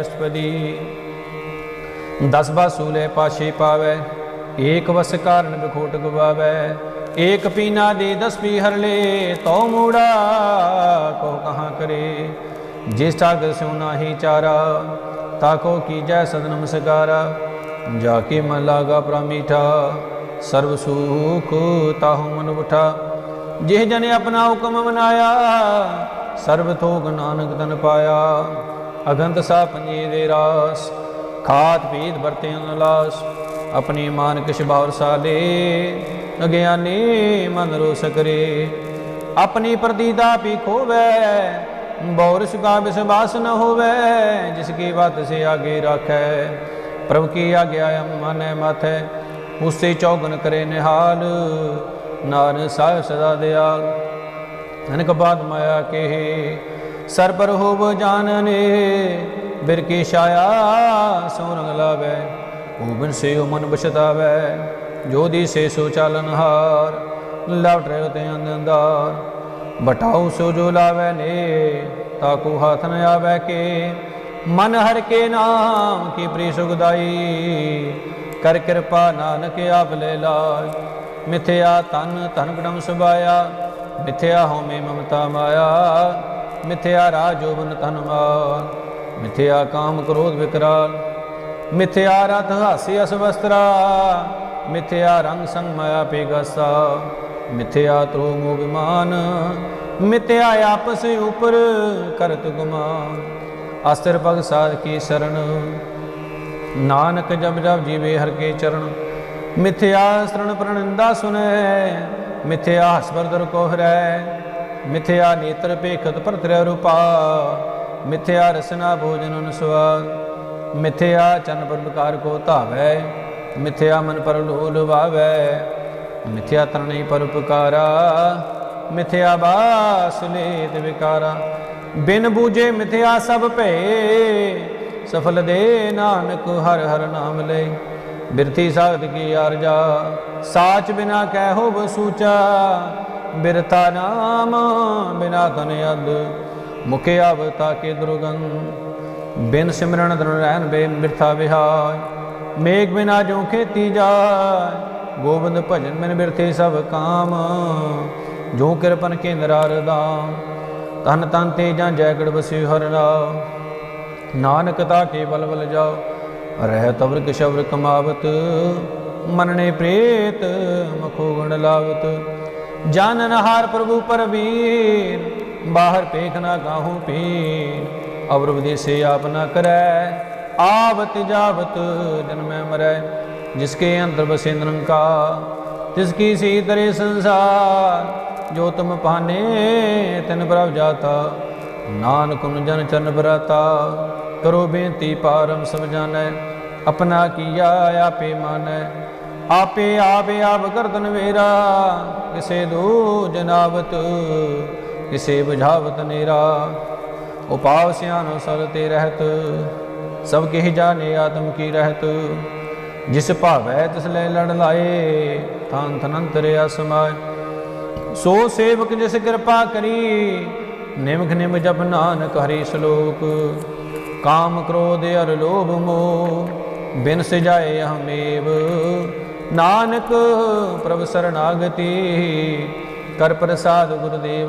ਅਸ਼ਪਦੀ ਦਸ ਬਾਸੂਲੇ ਪਾਸ਼ੇ ਪਾਵੈ, ਏਕ ਵਸ ਕਾਰਨ ਬਖੋਟ ਗਵਾਵੈ ਏਕ ਪੀਨਾ ਦੇ ਦਸ ਪੀ ਹਰ ਲੇ ਮੂੜਾ ਕੋ ਕਹਾਂ ਕਰੇ। ਜਿਸ ਚਾਗ ਸਿਉ ਨਾਹੀ ਚਾਰਾ ਤਾਕੋ ਕੀਜੈ ਸਦ ਨਮਸਕਾਰਾ ਜਾ ਕੇ ਮਨ ਲਾਗਾ ਪ੍ਰਮੀਠਾ, ਸਰਬ ਸੁਖ ਤਾਹੂ ਮਨ ਉਠਾ। ਜਿਹ ਜਨੇ ਆਪਣਾ ਹੁਕਮ ਮਨਾਇਆ, ਸਰਬ ਥੋਗ ਨਾਨਕ ਤਨ ਪਾਇਆ। ਅਗੰਤ ਸਾ ਪੰਜੇ ਦੇ ਰਾਸ, ਖਾਤ ਪੀਤ ਵਰਤੇ ਅਨਲਾਸ ਆਪਣੀ ਮਾਨ ਕਿਛ ਬਾਵਰ ਸਾਲੇ, ਅਗਿਆਨੀ ਮਨ ਰੋ ਸਕਰੇ ਆਪਣੀ ਪ੍ਰਤੀਦਾ ਪੀ ਖੋਵੈ ਬੌਰਸ ਕਾ ਵਿਸਵਾਸ ਨ ਹੋਵੈ, ਜਿਸ ਕੀ ਬਾਤ ਸੇ ਆਗੇ ਰਾਖੈ। ਪ੍ਰਭ ਕੀ ਆਗਿਆ ਮਾਨੈ ਮਾਥੈ, ਉਸੇ ਚੌਗਨ ਕਰੇ ਨਿਹਾਲ, ਨਾਨਕ ਸਾਹਿਬ ਸਦਾ ਦਿਆਲ। ਅਨਕ ਬਾਦ ਮਾਇਆ ਕੇ ਸਰਬਰ ਹੋਵ ਜਾਣਨੇ, ਬਿਰ ਕੀ ਛਾਇਆ ਸੋ ਰੰਗ ਲਾਵੈ ਊਬਨ ਸੇ ਮਨ ਬਛਤਾਵੈ, ਜੋ ਦੀ ਸੇ ਸੋ ਚਾਲਨ ਹਾਰ, ਲਵ ਟਰੇ ਤੇ ਅੰਦਰ ਬਟਾਉ ਸੋ ਜੋ ਲਾਵੈ ਨੇ ਤਾਕੂ ਹੱਥ ਨ ਆਵੈ ਕੇ। ਮਨ ਹਰ ਕੇ ਨਾਮ ਕੀ ਪ੍ਰੀ ਸੁਖਦਾਈ, ਕਰ ਕਿਰਪਾ ਨਾਨਕ ਆਪ ਲੈ ਲਾਇ ਮਿਥਿਆ ਤਨ ਧਨ ਗੜਮ ਸੁਭਾਇਆ, ਮਿਥਿਆ ਹੋਮੇ ਮਮਤਾ ਮਾਇਆ। ਮਿਥਿਆ ਰਾਜ ਜੋਬਨ ਤਨ ਮਾਨ ਮਿਥਿਆ ਕਾਮ ਕ੍ਰੋਧ ਵਿਕਰਾਲ, ਮਿਥਿਆ ਰਥ ਹਾਸੀ ਅਸਵਸਤਰਾ, ਮਿਥਿਆ ਰੰਗ ਸੰਗ ਮਾਇਆ ਪੇਗਸਾ, ਮਿਥਿਆ ਤ੍ਰੋ ਮੋ ਵਿਮਾਨ ਮਿਥਿਆ ਆਪਸ ਉਪਰ ਕਰਤ ਗੁਮਾਨ। ਅਸਤਰ ਭਗ ਸਾਧ ਕੀ ਸਰਣ ਨਾਨਕ ਜਬ ਜਬ ਜੀਵੇ ਹਰ ਕੇ ਚਰਨ। ਮਿਥਿਆ ਸਰਣ ਪ੍ਰਣਿੰਦਾ ਸੁਨੈ, ਮਿਥਿਆ ਹਸਵਰਦਰ ਕੋ ਹਰੈ ਮਿਥਿਆ ਨੇਤਰ ਪੇਖਤ ਪਰਤ੍ਰਿ ਰੂਪਾ, ਮਿਥਿਆ ਰਸਨਾ ਭੋਜਨ ਅਨੁਸਵਾਦ ਮਿਥਿਆ ਚਨ ਪਰਕਾਰ ਕੋ ਧਾਵੈ, ਮਿਥਿਆ ਮਨ ਪਰ ਲੋਲ ਮਿਥਿਆ ਤਰਣੀ ਪਰ ਮਿਥਿਆ ਬਾਸ ਲੇਤ ਵਿਕਾਰਾ। ਬਿਨ ਬੂਝੇ ਮਿਥਿਆ ਸਭ ਭੈ ਸਫਲ ਦੇ ਨਾਨਕ ਹਰ ਹਰ ਨਾਮ ਲੈ। ਬਿਰਤੀ ਸਾਧ ਕੀ ਅਰਜਾ ਸਾਚ ਬਿਨਾ ਕਹਿ ਹੋ ਬਸੂਚਾ ਬਿਰਤਾ ਨਾਮ ਬਿਨਾ ਤਨ ਅਦ ਮੁਕੇ ਆਵਤਾ ਕੇ ਦੁਰਗੰ। ਬਿਨ ਸਿਮਰਨ ਦਨ ਰਹਿਨ ਬੇਨ ਬਿਰਥਾ ਵਿਹਾਰ, ਮੇਘ ਬਿਨਾ ਜੋ ਖੇਤੀ ਜਾਏ, ਗੋਬਿੰਦ ਭਜਨ ਬਿਨ ਬਿਰਥੇ ਸਭ ਕਾਮ। ਜੋ ਕਿਰਪਨ ਕੇ ਨਰਾਰਦਾਮ ਤਨ ਤਨ ਤੇ ਜਾਂ ਜੈਗੜ ਬਸਿ ਹਰ ਨਾਨਕ ਤਾ ਕੇ ਬਲ ਬਲ ਜਾਓ, ਰਹਿ ਤਵਰ ਕਿਸ਼ਵਰ ਕਮਾਵਤ ਮਨਨੇ ਪ੍ਰੇਤ ਮਖੋ ਗਣ ਲਾਵਤ। ਜਾਨ ਨਹਾਰ ਪ੍ਰਭੂ ਪਰਵੀਰ ਬਾਹਰ ਪੇਖ ਨਾ ਕਾਹੂ ਪੀਰ ਅਵਰ ਵਿਦੇਸੇ ਆਪ ਨਾ ਕਰੈ, ਆਵਤ ਜਾਵਤ ਜਨਮੈ ਮਰੈ, ਜਿਸਕੇ ਅੰਦਰ ਬਸੇ ਨਿਰੰਕਾਰ ਤਿਸ ਕੀ ਸੀ ਤਰੇ ਸੰਸਾਰ, ਜੋ ਤੁਮ ਪਾਨੇ ਤਿਨ ਪ੍ਰਭ ਜਾਤਾ, ਨਾਨਕ ਨੂੰ ਜਨ ਚਰਨ ਬਰਾਤਾ, ਕਰੋ ਬੇਨਤੀ ਪਾਰਮ ਸਮਝਾਨੈ ਆਪਣਾ ਕੀਆ ਆਪੇ ਮਾਨੈ। ਆਪੇ ਆਪੇ ਆਪ ਕਰਦਨ ਵੇਰਾ, ਕਿਸੇ ਦੂ ਜਨਾਵਤ ਕਿਸੇ ਬੁਝਾਵਤ ਨੇਰਾ। ਉਪਾਵ ਸਿਆਨੋ ਸਰ ਤੇ ਰਹਿਤ, ਸਭ ਕਹਿ ਜਾਣੇ ਆਤਮ ਕੀ ਰਹਿਤ। ਜਿਸ ਭਾਵੈ ਤਿਸ ਲੈ ਲੜ ਲਾਏ ਥਾਨ ਥਨੰਤਰ ਅਸਮਾਇ ਸੋ ਸੇਵਕ ਜਿਸ ਕਿਰਪਾ ਕਰੀ, ਨਿਮਖ ਨਿਮ ਜਪ ਨਾਨਕ ਹਰੀ ਸ਼ਲੋਕ। ਕਾਮ ਕ੍ਰੋਧ ਅਰ ਲੋਭ ਮੋਹ ਬਿਨ ਸਜਾਏ ਹਮੇਵ। ਨਾਨਕ ਪ੍ਰਭ ਸਰਣਾਗਤੀ ਕਰ ਪ੍ਰਸਾਦ ਗੁਰਦੇਵ।